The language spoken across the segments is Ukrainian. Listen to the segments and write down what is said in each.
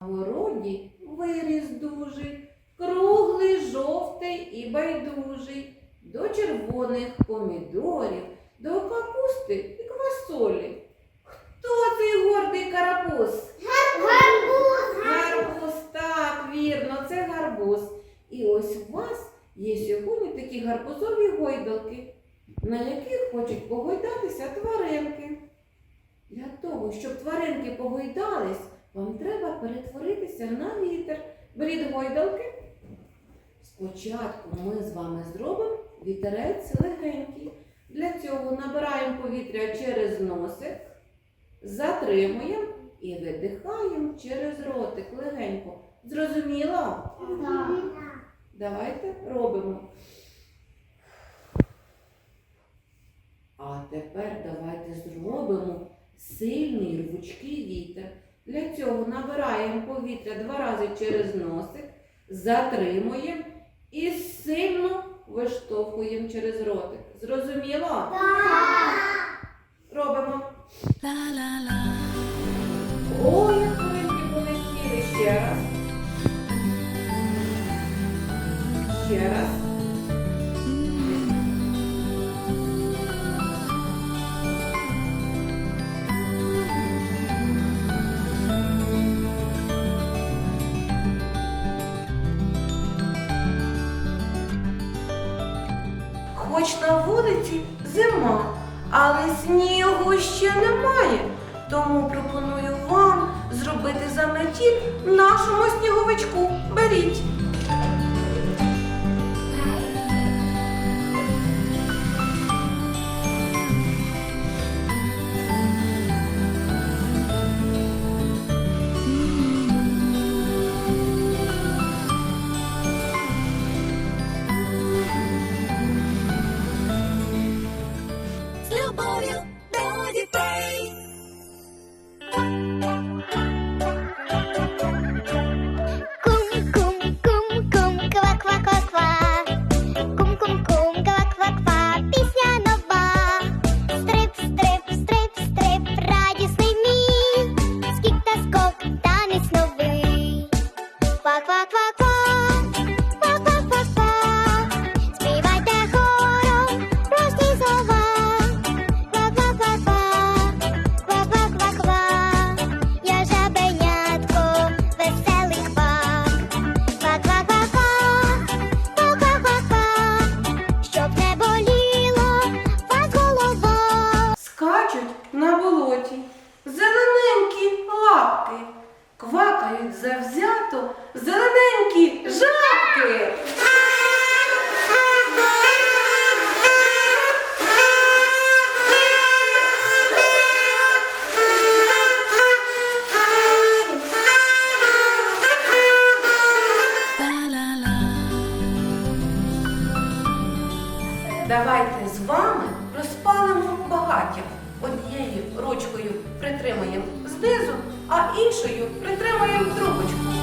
Городі виріс дужий, круглий, жовтий і байдужий, до червоних помідорів, до капусти і квасолі. Хто цей гордий карапуз? Гарбуз, так, вірно, це гарбуз. І ось у вас є сьогодні такі гарбузові гойдалки, на яких хочуть погойдатися тваринки. Для того, щоб тваринки погойдались, вам треба перетворитися на вітер. Беріть гойдалки. Спочатку ми з вами зробимо вітерець легенький. Для цього набираємо повітря через носик, затримуємо і видихаємо через ротик легенько. Зрозуміло? Давайте робимо. А тепер давайте зробимо сильний рвучкий вітер. Для цього набираємо повітря два рази через носик, затримуємо і сильно виштовхуємо через ротик. Зрозуміло? Робимо. Ой, як хвилинки полетіли ще раз. Ще раз. Хоч на вулиці зима, але снігу ще немає. Тому пропоную вам зробити заметіль нашому сніговичку. Беріть. Лапки, квакають завзято зелененькі жабки. Давайте з вами розпалимо багаття. Однією ручкою притримаємо знизу, а іншою притримуємо трубочку.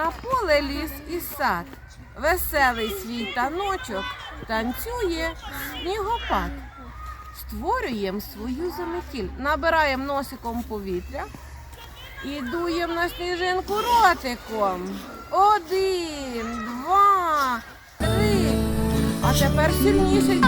На поле ліс і сад. Веселий свій таночок танцює снігопад. Створюємо свою заметіль, набираємо носиком повітря і дуємо на сніжинку ротиком. Один, два, три. А тепер сильніше.